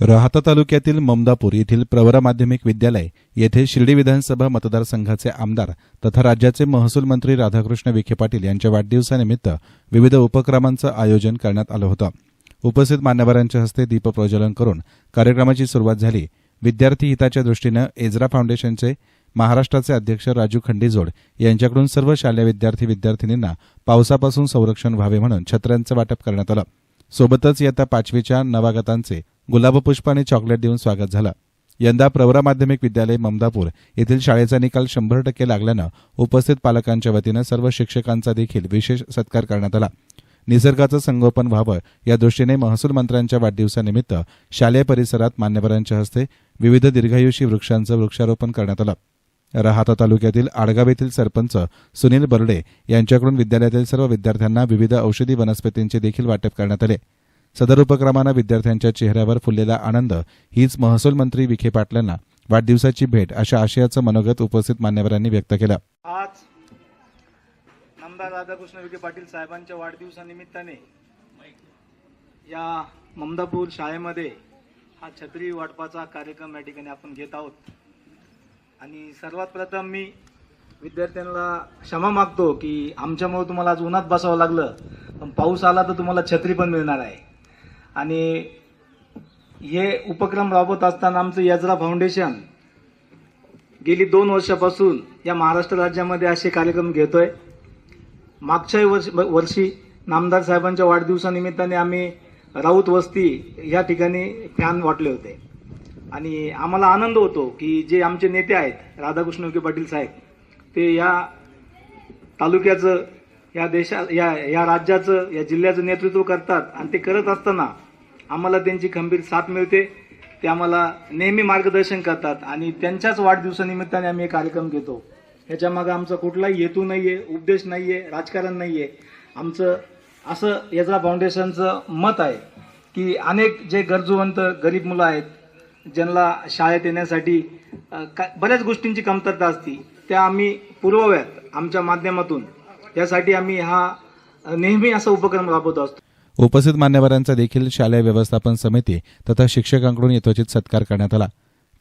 राहता तालुक्यातील ममदापूर येथील प्रवरा माध्यमिक विद्यालय येथे शिर्डी विधानसभा मतदारसंघाचे आमदार तथा राज्याचे महसूल मंत्री राधाकृष्ण विखे पाटील यांच्या वाढदिवसानिमित्त विविध उपक्रमांचं आयोजन करण्यात आलं होतं. उपस्थित मान्यवरांच्या हस्ते दीपप्रज्वलन करून कार्यक्रमाची सुरुवात झाली. विद्यार्थी हिताच्या दृष्टीनं एजरा फाउंडेशनचे महाराष्ट्राचे अध्यक्ष राजू खंडीजोड यांच्याकडून सर्व शालेय विद्यार्थी विद्यार्थिनींना पावसापासून संरक्षण व्हावे म्हणून छत्र्यांचं वाटप करण्यात आलं. सोबतच इयत्ता पाचवीच्या नवागतांचे गुलाबपुष्प आणि चॉकलेट देऊन स्वागत झालं. यंदा प्रवरा माध्यमिक विद्यालय ममदापूर येथील शाळेचा निकाल शंभर टक्के लागल्यानं उपस्थित पालकांच्या वतीनं सर्व शिक्षकांचा देखील विशेष सत्कार करण्यात आला. निसर्गाचं संगोपन व्हावं या दृष्टीने महसूल मंत्र्यांच्या वाढदिवसानिमित्त शालेय परिसरात मान्यवरांच्या हस्ते विविध दीर्घायुषी वृक्षांचं वृक्षारोपण करण्यात आलं. राहाता तालुक्यातील आडगाव येथील सरपंच सुनील बर्डे यांच्याकडून विद्यालयातील सर्व विद्यार्थ्यांना विविध औषधी वनस्पतींचे देखील वाटप करण्यात आले. सदर उपक्रमानं विद्यार्थ्यांच्या चेहऱ्यावर फुललेला आनंद हीच महसूल मंत्री विखे पाटलांना वाढदिवसाची भेट अशा आशयाचं मनोगत उपस्थित मान्यवरांनी व्यक्त केलं. आज नामदार राधाकृष्ण विखे पाटील साहेबांच्या वाढदिवसानिमित्ताने या ममदापूर शाळेमध्ये हा छत्री वाटपाचा कार्यक्रम या ठिकाणी आपण घेत आहोत. आणि सर्वात प्रथम मी विद्यार्थ्यांना क्षमा मागतो की आमच्यामुळे तुम्हाला आज उन्हात बसावं लागलं पण पाऊस आला तर तुम्हाला छत्री पण मिळणार आहे. आणि हे उपक्रम राबवत असताना आमचं यजरा फाउंडेशन गेली दोन वर्षापासून या महाराष्ट्र राज्यामध्ये असे कार्यक्रम घेतोय. मागच्याही वर्ष वर्षी नामदार साहेबांच्या वाढदिवसानिमित्ताने आम्ही राऊत वस्ती या ठिकाणी फॅन वाटले होते. आणि आम्हाला आनंद होतो की जे आमचे नेते आहेत राधाकृष्ण विखे पाटील साहेब ते या तालुक्याचं या देशा या या राज्याचं या जिल्ह्याचं नेतृत्व करतात आणि ते करत असताना आम्हाला त्यांची खंबीर साथ मिळते. ते आम्हाला नेहमी मार्गदर्शन करतात आणि त्यांच्याच वाढदिवसानिमित्ताने आम्ही एक कार्यक्रम घेतो. ह्याच्यामागं आमचा कुठलाही हेतू नाही आहे उपदेश नाही आहे राजकारण नाही आहे आमचं असं याचा फाउंडेशनचं मत आहे की अनेक जे गरजूवंत गरीब मुलं आहेत ज्यांना शाळेत येण्यासाठी का बऱ्याच गोष्टींची कमतरता असती त्या आम्ही पुरवाव्यात आमच्या माध्यमातून. यासाठी आम्ही हा नेहमी असा उपक्रम राबवत असतो. उपस्थित मान्यवरांचा देखील शालेय व्यवस्थापन समिती तथा शिक्षकांकडून यथोचित सत्कार करण्यात आला.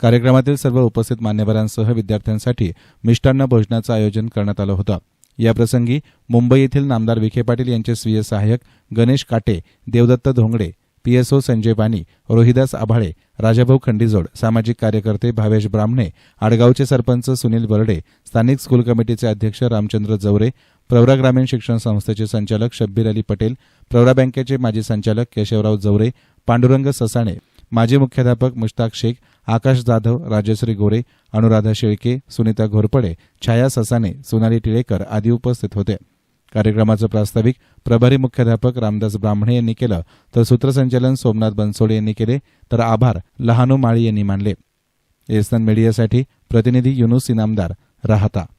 कार्यक्रमातील सर्व उपस्थित मान्यवरांसह विद्यार्थ्यांसाठी मिष्टान्न भोजनाचं आयोजन करण्यात आलं होतं. याप्रसंगी मुंबई येथील नामदार विखे पाटील यांचे स्वीय सहाय्यक गणेश काटे देवदत्त धोंगडे पीएसओ संजय बानी रोहिदास आभाळे राजाभाऊ खंडीजोड सामाजिक कार्यकर्ते भावेश ब्राह्मणे आडगावचे सरपंच सुनील बर्डे स्थानिक स्कूल कमिटीचे अध्यक्ष रामचंद्र जवरे प्रवरा ग्रामीण शिक्षण संस्थेचे संचालक शब्बीर अली पटेल प्रवरा बँकेचे माजी संचालक केशवराव जवरे पांडुरंग ससाणे माजी मुख्याध्यापक मुश्ताक शेख आकाश जाधव राजश्री गोरे अनुराधा शेळके सुनीता घोरपडे छाया ससाने सोनाली टिळेकर आदी उपस्थित होते. कार्यक्रमाचं प्रास्ताविक प्रभारी मुख्याध्यापक रामदास ब्राह्मणे यांनी केलं तर सूत्रसंचालन सोमनाथ बनसोडे यांनी केले तर आभार लहानू माळी यांनी मानले. एसन मीडियासाठी प्रतिनिधी युनुस इनामदार राहता.